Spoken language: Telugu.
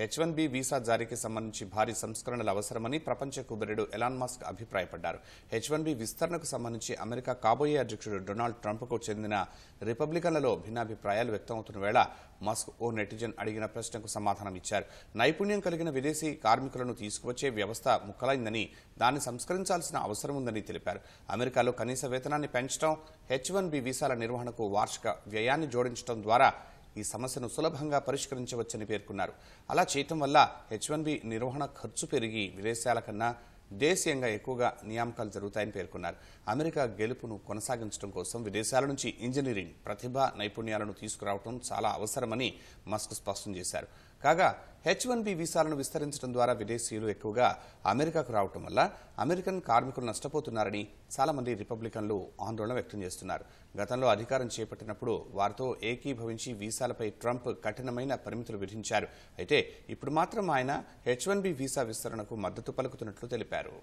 హెచ్ వన్ బి వీసా జారీకి సంబంధించి భారీ సంస్కరణలు అవసరమని ప్రపంచ కుబెరుడు ఎలాన్ మాస్క్ అభిప్రాయపడ్డారు. హెచ్ వన్ బి విస్తరణకు సంబంధించి అమెరికా కాబోయే అధ్యక్షుడు డొనాల్డ్ ట్రంప్కు చెందిన రిపబ్లికన్లలో భిన్నాభిప్రాయాలు వ్యక్తమవుతున్న వేళ మస్క్ ఓ నెటిజన్ అడిగిన ప్రశ్నకు సమాధానం ఇచ్చారు. నైపుణ్యం కలిగిన విదేశీ కార్మికులను తీసుకువచ్చే వ్యవస్థ ముక్కలైందని దాన్ని సంస్కరించాల్సిన అవసరం ఉందని తెలిపారు. అమెరికాలో కనీస వేతనాన్ని పెంచడం హెచ్ వన్ బి వీసాల నిర్వహణకు వార్షిక వ్యయాన్ని జోడించడం ద్వారా ఈ సమస్యను సులభంగా పరిష్కరించవచ్చని పేర్కొన్నారు. అలా చేయటం వల్ల హెచ్ నిర్వహణ ఖర్చు పెరిగి విదేశాల కన్నా దేశీయంగా ఎక్కువగా నియామకాలు జరుగుతాయని పేర్కొన్నారు. అమెరికా గెలుపును కొనసాగించడం కోసం విదేశాల నుంచి ఇంజనీరింగ్ ప్రతిభ నైపుణ్యాలను తీసుకురావడం చాలా అవసరమని మస్క్ స్పష్టం చేశారు. కాగా హెచ్ వన్ బి వీసాలను విస్తరించడం ద్వారా విదేశీయులు ఎక్కువగా అమెరికాకు రావటం వల్ల అమెరికన్ కార్మికులు నష్టపోతున్నారని చాలామంది రిపబ్లికన్లు ఆందోళన వ్యక్తం చేస్తున్నారు. గతంలో అధికారం చేపట్టినప్పుడు వారితో ఏకీభవించి వీసాలపై ట్రంప్ కఠినమైన పరిమితులు విధించారు. అయితే ఇప్పుడు మాత్రం ఆయన హెచ్ వన్ బి వీసా విస్తరణకు మద్దతు పలుకుతున్నట్లు తెలిపారు.